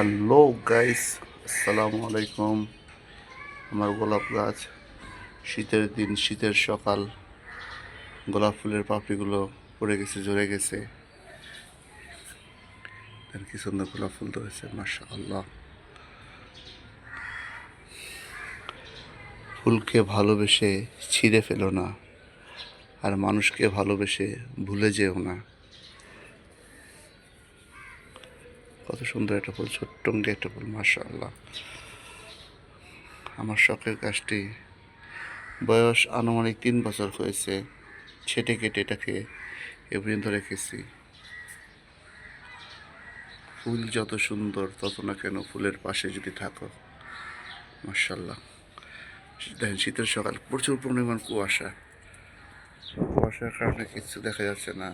Hello guys, আসসালামু আলাইকুম। আমার গোলাপ গাছ, শীতের দিন, শীতের সকাল। গোলাপ ফুলের পাপড়িগুলো পড়ে গেছে, ঝরে গেছে। দেখেন কি সুন্দর গোলাপ ফুল ধরেছে মাসা আল্লাহ ফুলকে ভালোবেসে ছিঁড়ে ফেলো না, আর মানুষকে ভালোবেসে ভুলে যেও না। কত সুন্দর একটা ফুল ছোট্ট একটা ফুল মাসা আল্লাহ আমার শখের গাছটি বয়স আনুমানিক তিন বছর হয়েছে, ছেটে কেটে এটাকে এ পর্যন্ত রেখেছি। ফুল যত সুন্দর, তত না কেন ফুলের পাশে যদি থাকো মার্শাল্লাহ দেখেন, শীতের সকাল, প্রচুর পরিমাণ কুয়াশা। কুয়াশার কারণে কিছু দেখা যাচ্ছে না।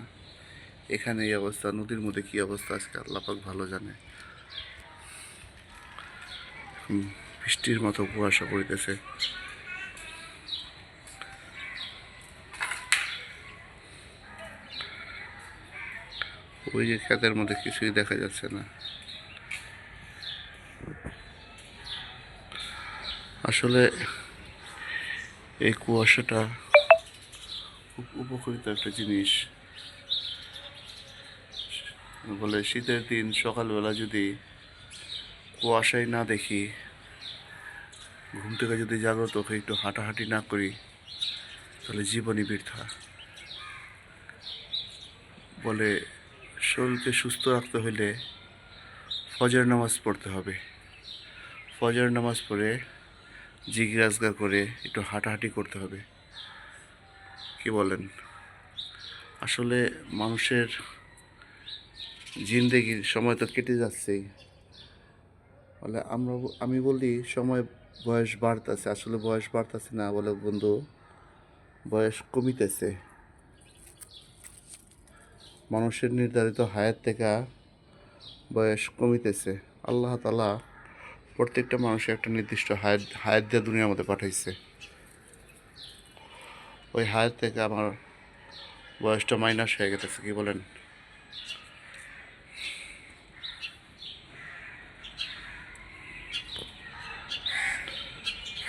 এখানে এই অবস্থা, নদীর মধ্যে কি অবস্থা আজকে? আল্লাপাক ভালো জানে। বৃষ্টির মতো কুয়াশা পড়িতেছে। ওই যে ক্ষেতের মধ্যে কিছুই দেখা যাচ্ছে না। আসলে এই কুয়াশাটা খুব উপকৃত একটা জিনিস। বলে, শীতের দিন, সকালবেলা যদি কুয়াশায় না দেখি, ঘুম থেকে যদি জাগ্রত হয়ে একটু হাঁটাহাঁটি না করি, তাহলে জীবনই বৃথা। বলে, শরীরকে সুস্থ রাখতে হলে ফজর নামাজ পড়তে হবে। ফজর নামাজ পড়ে জিজ্ঞাসগা করে একটু হাঁটাহাঁটি করতে হবে। কি বলেন? আসলে মানুষের জিন্দেগির সময় তো কেটে যাচ্ছেই বলে আমরা আমি বলি সময়, বয়স বাড়তেছে। আসলে বয়স বাড়তেছে না বলে বন্ধু, বয়স কমিতেছে। মানুষের নির্ধারিত হায়াত থেকে বয়স কমিতেছে। আল্লাহ তালা প্রত্যেকটা মানুষের একটা নির্দিষ্ট হায়াত হায়াত দিয়ে দুনিয়ার মধ্যে পাঠাইছে। ওই হায়াত থেকে আমার বয়সটা মাইনাস হয়ে গেছে কি বলেন?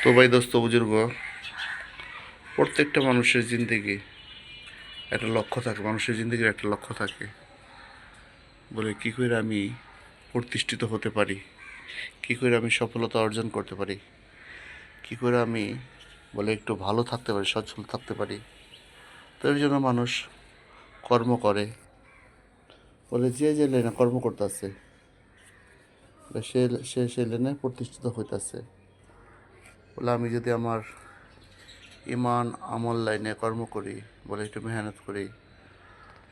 তো ভাই দোস্ত বুজুর্গ প্রত্যেকটা মানুষের জিন্দগি একটা লক্ষ্য থাকে, মানুষের জিন্দগির একটা লক্ষ্য থাকে। বলে কী করে আমি প্রতিষ্ঠিত হতে পারি? কী করে আমি সফলতা অর্জন করতে পারি? কী করে আমি বলে একটু ভালো থাকতে পারি, সচ্ছল থাকতে পারি? তো এর জন্য মানুষ কর্ম করে। বলে যে যে লেনে কর্ম করতেছে, সে সে সে লেনে প্রতিষ্ঠিত হইতেছে। বলে আমি যদি আমার ইমান আমল লাইনে কর্ম করি, বলে একটু মেহনত করি,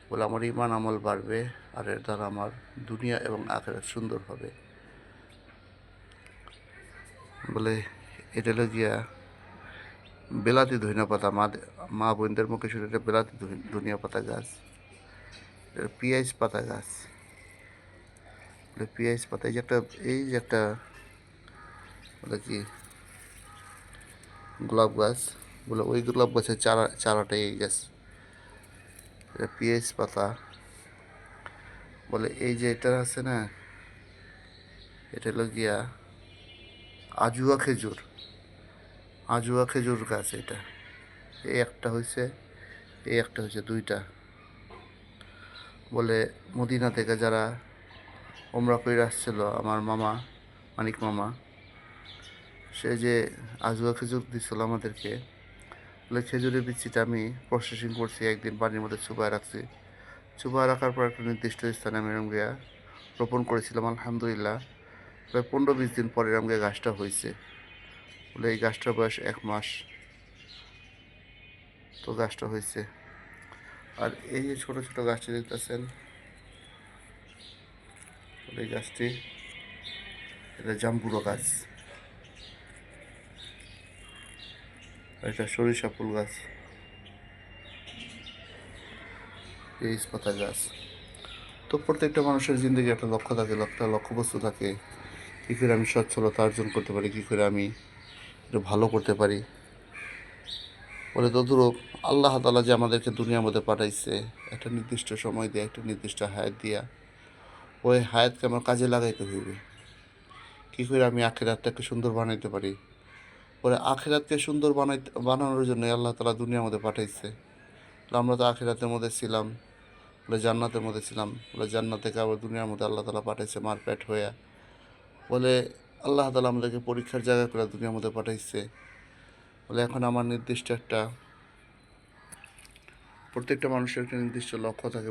বলে আমার ইমান আমল বাড়বে আর এর দ্বারা আমার দুনিয়া এবং আখেরাত সুন্দর হবে। বলে এটা হলো গিয়া বেলাতি ধনিয়া পাতা মা মা বোনদের মুখে শুনে, এটা বেলাতি ধনি- ধনিয়া পাতা গাছ, এটা পিঁয়াজ পাতা গাছ। পিঁয়াজ পাতা, এই যে একটা এই যে একটা বলে কি গোলাপ গাছ বলে ওই গোলাপ গাছের চারা, চারাটাই এই গাছ। এটা পিএস পাতা। বলে এই যে এটা আছে না, এটা হলো গিয়া আজুয়া খেজুর। আজুয়া খেজুর গাছ এটা। এই একটা হয়েছে এই একটা হয়েছে দুইটা। বলে মদিনা থেকে যারা ওমরা করে আসছিল, আমার মামা, মানিক মামা সে যে আজুয়া খেজুর দিচ্ছিল আমাদেরকে বলে খেজুরের বিচিটা আমি প্রসেসিং করছি, একদিন পানির মধ্যে চুপায় রাখছি। চুপায় রাখার পর একটা নির্দিষ্ট স্থানে আমি এরম গিয়া রোপণ করেছিলাম, আলহামদুলিল্লাহ। প্রায় পনেরো বিশ দিন পরে এরম গিয়ে গাছটা হয়েছে। বলে এই গাছটার বয়স এক মাস। তো গাছটা হয়েছে। আর এই যে ছোটো ছোটো গাছটি দেখতেছেন এই গাছটি এটা জাম্বুরো গাছ আর এটা সরিষা ফুল গাছ। পেঁয়াজ পাতা গাছ। তো প্রত্যেকটা মানুষের জিন্দগি একটা লক্ষ্য থাকে একটা লক্ষ্যবস্তু থাকে। কী করে আমি সচ্ছলতা অর্জন করতে পারি, কী করে আমি একটু ভালো করতে পারি। বলে তদুরূপ আল্লাহ তালা যে আমাদেরকে দুনিয়ার মধ্যে পাঠাইছে, একটা নির্দিষ্ট সময় দিয়ে, একটা নির্দিষ্ট হায়াত দিয়া, ওই হায়াতকে আমার কাজে লাগাইতে হইবে। কী করে আমি আখেরাতটাকে সুন্দর বানাইতে পারি? পরে আখেরাতকে সুন্দর বানাইতে বানানোর জন্য আল্লাহ তালা দুনিয়ার মধ্যে পাঠাইছে। আমরা তো আখেরাতের মধ্যে ছিলাম, বলে জান্নাতের মধ্যে ছিলাম, বলে জান্নাত থেকে আবার দুনিয়ার মধ্যে আল্লাহ তালা পাঠাইছে মার পেট হয়ে বলে আল্লাহ তালা আমাদেরকে পরীক্ষার জায়গা করে দুনিয়ার মধ্যে পাঠাইছে। বলে এখন আমার নির্দিষ্ট একটা প্রত্যেকটা মানুষের একটা নির্দিষ্ট লক্ষ্য থাকে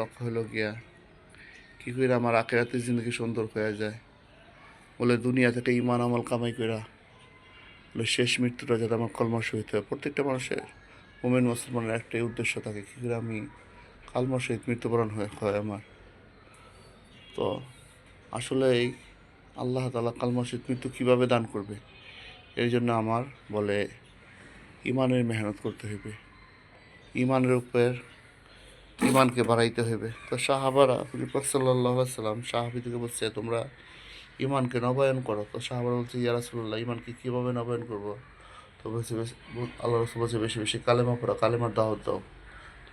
লক্ষ্য হলো গিয়া কী করে আমার আখেরাতের জিন্দগি সুন্দর হয়ে যায়। বলে দুনিয়া থেকে ইমান আমল কামাই করা শেষ মৃত্যুটা যাতে আমার কলমাস হইতে হয়। প্রত্যেকটা মানুষের, মোমেন, মুসলমানের একটাই উদ্দেশ্য থাকে কী করে আমি কালমার সহিত মৃত্যুবরণ হয়ে হয় আমার। তো আসলে এই আল্লাহ তালা কালমার সহিত মৃত্যু কীভাবে দান করবে, এই জন্য আমার বলে ইমানের মেহনত করতে হইবে ইমানের উপর ইমানকে বাড়াইতে হইবে তো সাহাবারা হুজুরপাক সাল্লাহ সাল্লাম সাহাবিদিকে বলছে, তোমরা ইমানকে নবায়ন করো। তো সাহাবারা বলছে, ইয়া রাসুল্লাহ ইমানকে কীভাবে নবায়ন করব? তো বলছে আল্লাহ রসুল বলছে, বেশি বেশি কালেমা পড়া, কালেমার দাওয়াত দাও।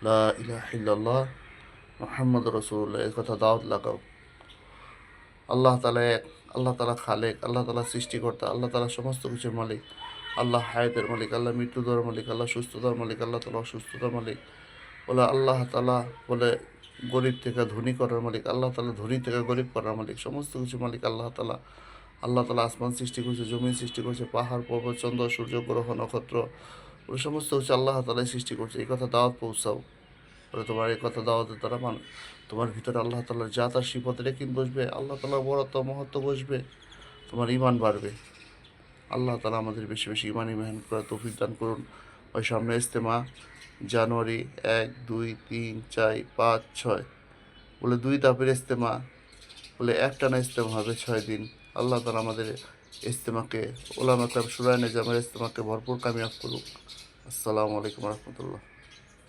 লা মোহাম্মদ রসুল্লাহ এই কথা দাওয়াত লাগাও। আল্লাহ তালা এক, আল্লাহ তালা খালেক, আল্লাহ তালা সৃষ্টিকর্তা, আল্লাহ তালা সমস্ত কিছুর মালিক। আল্লাহ হায়াতের মালিক, আল্লাহ মৃত্যু দেওয়ার মালিক, আল্লাহ সুস্থতার মালিক, আল্লাহ তালা অসুস্থতার মালিক। বলে আল্লাহ তালা বলে গরিব থেকে ধনী করার মালিক, আল্লাহ তালা ধনী থেকে গরিব করার মালিক, সমস্ত কিছু মালিক আল্লাহ তালা আল্লাহ তালা আসমান সৃষ্টি করেছে, জমিন সৃষ্টি করেছে, পাহাড়, পর্বত, চন্দ্র, সূর্য, গ্রহ, নক্ষত্র, ওই সমস্ত কিছু আল্লাহ তালাই সৃষ্টি করছে। এই কথা দাওয়াত পৌঁছাও। বলে তোমার এই কথা দাওয়াতের দ্বারা মান, তোমার ভিতরে আল্লাহ তালার যা তার শিপতে রেখিন বসবে, আল্লাহ তালার বড়ত্ব মহত্ব বসবে, তোমার ইমান বাড়বে। আল্লাহ তালা আমাদের বেশি বেশি ইমানই মেহনত করার তৌফিক দান করুন। ওই সামনে ইস্তেমা জানুয়ারি এক, দুই, তিন, চার, পাঁচ, ছয়। বলে দুই ধাপের ইস্তেমা বলে একটানা ইস্তেমা হবে ছয় দিন। আল্লাহ তালা আমাদের ইস্তেমাকে ওলা মাতাব সুরায়নে জামের ইস্তেমাকে ভরপুর কামিয়াব করুক। আসসালামু আলাইকুম রহমতুল্লাহ।